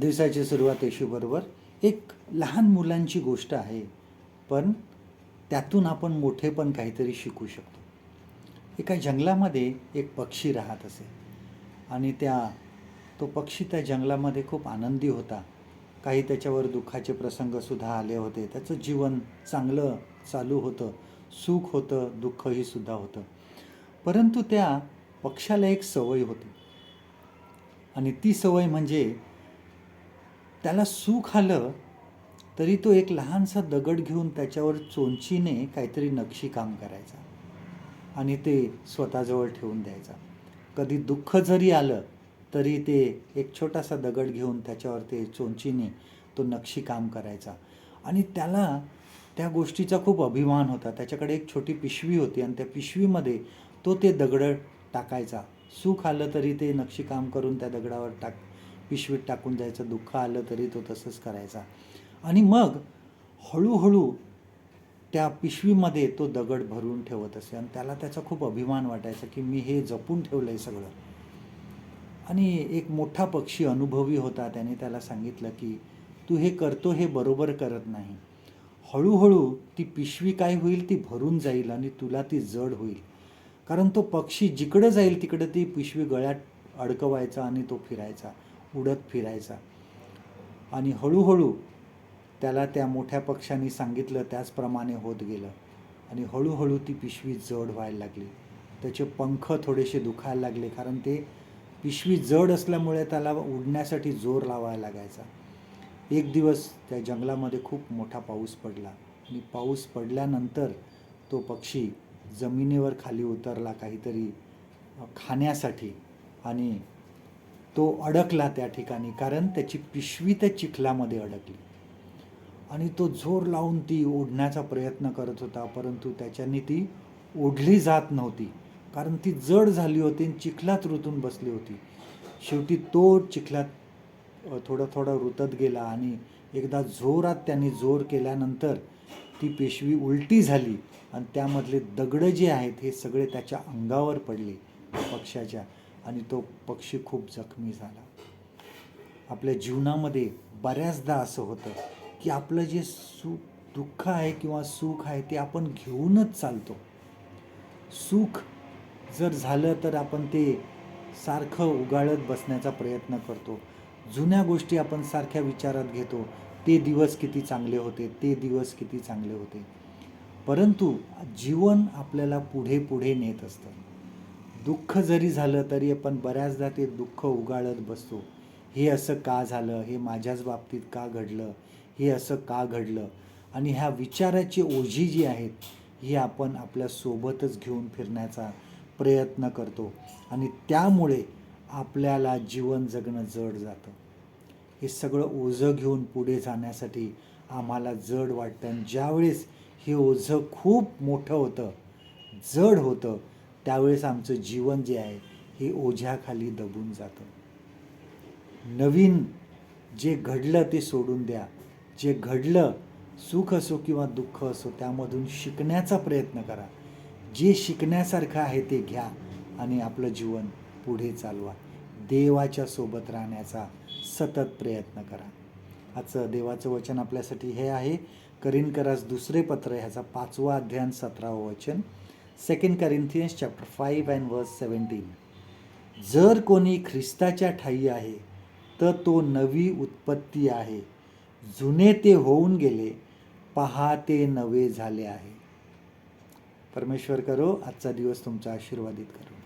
दिवसाची सुरुवात येशूबरोबर एक लहान मुलांची गोष्ट आहे पण त्यातून आपण मोठे पण काहीतरी शिकू शकतो. एका जंगलामध्ये एक पक्षी राहत असे आणि त्या तो पक्षी त्या जंगलामध्ये खूप आनंदी होता. काही त्याच्यावर दुःखाचे प्रसंगसुद्धा आले होते. त्याचं जीवन चांगलं चालू होतं सुख होतं दुःखही सुद्धा होतं. परंतु त्या पक्षाला एक सवय होती. आणि ती सवय म्हणजे त्याला सुख आलं तरी तो एक लहानसा दगड घेऊन त्याच्यावर चोंचीने काहीतरी नक्षीकाम करायचा आणि ते स्वतःजवळ ठेवून द्यायचा. कधी दुःख जरी आलं तरी ते एक छोटासा दगड घेऊन त्याच्यावर ते चोंचीने तो नक्षीकाम करायचा. आणि त्याला त्या गोष्टीचा खूप अभिमान होता. त्याच्याकडे एक छोटी पिशवी होती आणि त्या पिशवीमध्ये तो ते दगड टाकायचा. सुख आलं तरी ते नक्षीकाम करून त्या दगडावर टाक पिशवीत टाकून द्यायचं दुःख आलं तरी तो तसंच करायचा. आणि मग हळूहळू त्या पिशवीमध्ये तो दगड भरून ठेवत असे आणि त्याला त्याचा खूप अभिमान वाटायचा की मी हे जपून ठेवलं आहे सगळं. आणि एक मोठा पक्षी अनुभवी होता त्याने त्याला सांगितलं की तू हे करतो हे बरोबर करत नाही. हळूहळू ती पिशवी काय होईल ती भरून जाईल आणि तुला ती जड होईल. कारण तो पक्षी जिकडं जाईल तिकडं ती पिशवी गळ्यात अडकवायचा आणि तो फिरायचा. उडत फिरायचा. आणि हळूहळू त्याला त्या मोठ्या पक्षाने सांगितलं त्याचप्रमाणे होत गेलं. आणि हळूहळू ती पिशवी जड व्हायला लागली. त्याचे पंख थोडेसे दुखायला लागले कारण ते पिशवी जड असल्यामुळे त्याला उडण्यासाठी जोर लावायला लागायचा. एक दिवस त्या जंगलामध्ये खूप मोठा पाऊस पडला. आणि पाऊस पडल्यानंतर तो पक्षी जमिनीवर खाली उतरला काहीतरी खाण्यासाठी आणि तो अडकला त्या ठिकाणी कारण त्याची पिशवी त्या चिखलामध्ये अडकली. आणि तो जोर लावून ती ओढण्याचा प्रयत्न करत होता परंतु त्याच्याने ती ओढली जात नव्हती कारण ती जड झाली होती आणि चिखलात रुतून बसली होती. शेवटी तो चिखलात थोडा थोडं थोडं रुतत गेला आणि एकदा जोरात त्यांनी जोर केल्यानंतर ती पेशवी उलटी झाली आणि त्यामधले दगडं जे आहेत हे सगळे त्याच्या अंगावर पडले पक्षाच्या. आणि तो पक्षी खूप जखमी झाला. आपल्या जीवनामध्ये बऱ्याचदा असं होतं की आपलं जे सुख दुःख आहे किंवा सुख आहे ते आपण घेऊनच चालतो. सुख जर झालं तर आपण ते सारखं उगाळत बसण्याचा प्रयत्न करतो. जुन्या गोष्टी आपण सारख्या विचारात घेतो. ते दिवस किती चांगले होते ते दिवस किती चांगले होते. परंतु जीवन आपल्याला पुढे पुढे नेत असतं. दुःख जरी झालं तरी आपण बऱ्याचदा ते दुःख उगाळत बसतो. हे असं का झालं? हे माझ्याच बाबतीत का घडलं? हे असं का घडलं? आणि ह्या विचाराची ओझी जी आहेत ही आपण आपल्या सोबतच घेऊन फिरण्याचा प्रयत्न करतो. आणि त्यामुळे आपल्याला जीवन जगणं जड जातं. हे सगळं ओझं घेऊन पुढे जाण्यासाठी आम्हाला जड वाटतं. आणि ज्यावेळेस हे ओझं खूप मोठं होतं जड होतं त्यावेळेस आमचं जीवन जे आहे हे ओझ्याखाली दबून जातं. नवीन जे घडलं ते सोडून द्या. जे घडलं सुख असो किंवा दुःख असो त्यामधून शिकण्याचा प्रयत्न करा. जे शिकण्यासारखं आहे ते घ्या आणि आपलं जीवन पुढे चालवा. देवाच्या सोबत राहण्याचा सतत प्रयत्न करा. आजचं देवाचं वचन आपल्यासाठी हे आहे. करीन करास दुसरे पत्र ह्याचा पाचवा अध्ययन सतरावं वचन. Second Corinthians chapter five and verse seventeen जर कोणी ख्रिस्ताच्या ठाई आहे तर तो नवी उत्पत्ती आहे. जुने ते होऊन गेले पहा ते नवे झाले आहे. परमेश्वर करो आजचा दिवस तुमचा आशीर्वादित करो.